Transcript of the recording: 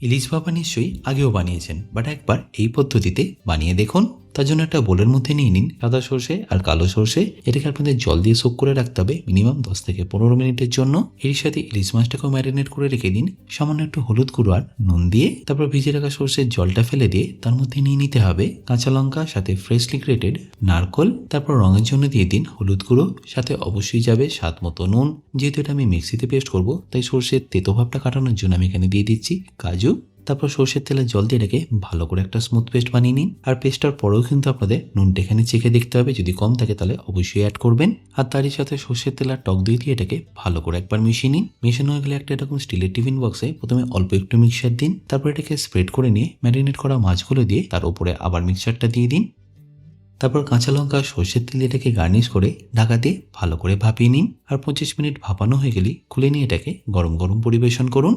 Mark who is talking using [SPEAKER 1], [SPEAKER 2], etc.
[SPEAKER 1] ইলিশ ভাপা নিশ্চয়ই আগেও বানিয়েছেন বাট একবার এই পদ্ধতিতে বানিয়ে দেখুন। তার জন্য একটা বোলের মধ্যে নিয়ে নিন সাদা সর্ষে আর কালো সর্ষে। এটাকে আপনাদের জল দিয়ে সোক করে রাখতে হবে মিনিমাম দশ থেকে পনেরো মিনিটের জন্য। এর সাথে ইলিশ মাছটাকেও ম্যারিনেট করে রেখে দিন। সামান্য একটু হলুদ গুঁড়ো আর নুন দিয়ে তারপর ভিজে রাখা সর্ষের জলটা ফেলে দিয়ে তার মধ্যে নিয়ে নিতে হবে কাঁচা লঙ্কা, সাথে ফ্রেশলি গ্রেটেড নারকল। তারপর রঙের জন্য দিয়ে দিন হলুদ গুঁড়ো। সাথে অবশ্যই যাবে স্বাদ মতো নুন। যেহেতু এটা আমি মিক্সিতে পেস্ট করব, তাই সর্ষের তেতো ভাবটা কাটানোর জন্য আমি এখানে দিয়ে দিচ্ছি কাজু। তারপর সর্ষের তেলে জল দিয়ে রেখে ভালো করে একটা স্মুথ পেস্ট বানিয়ে নিন। আর পেস্টটার পরেও কিন্তু আপনাদের নুনটা এখানে চেখে দেখতে হবে। যদি কম থাকে তাহলে অবশ্যই অ্যাড করবেন। আর তারই সাথে সর্ষের তেল আর টক দই দিয়ে এটাকে ভালো করে একবার মিশিয়ে নিন। মেশানো হয়ে গেলে একটা এরকম স্টিলের টিফিন বক্সে প্রথমে অল্প একটু মিক্সার দিন। তারপর এটাকে স্প্রেড করে নিয়ে ম্যারিনেট করা মাছগুলো দিয়ে তার উপরে আবার মিক্সারটা দিয়ে দিন। তারপর কাঁচা লঙ্কা সর্ষের তেল দিয়ে এটাকে গার্নিশ করে ঢাকা দিয়ে ভালো করে ভাপিয়ে নিন। আর পঁচিশ মিনিট ভাপানো হয়ে গেলে খুলে নিয়ে এটাকে গরম গরম পরিবেশন করুন।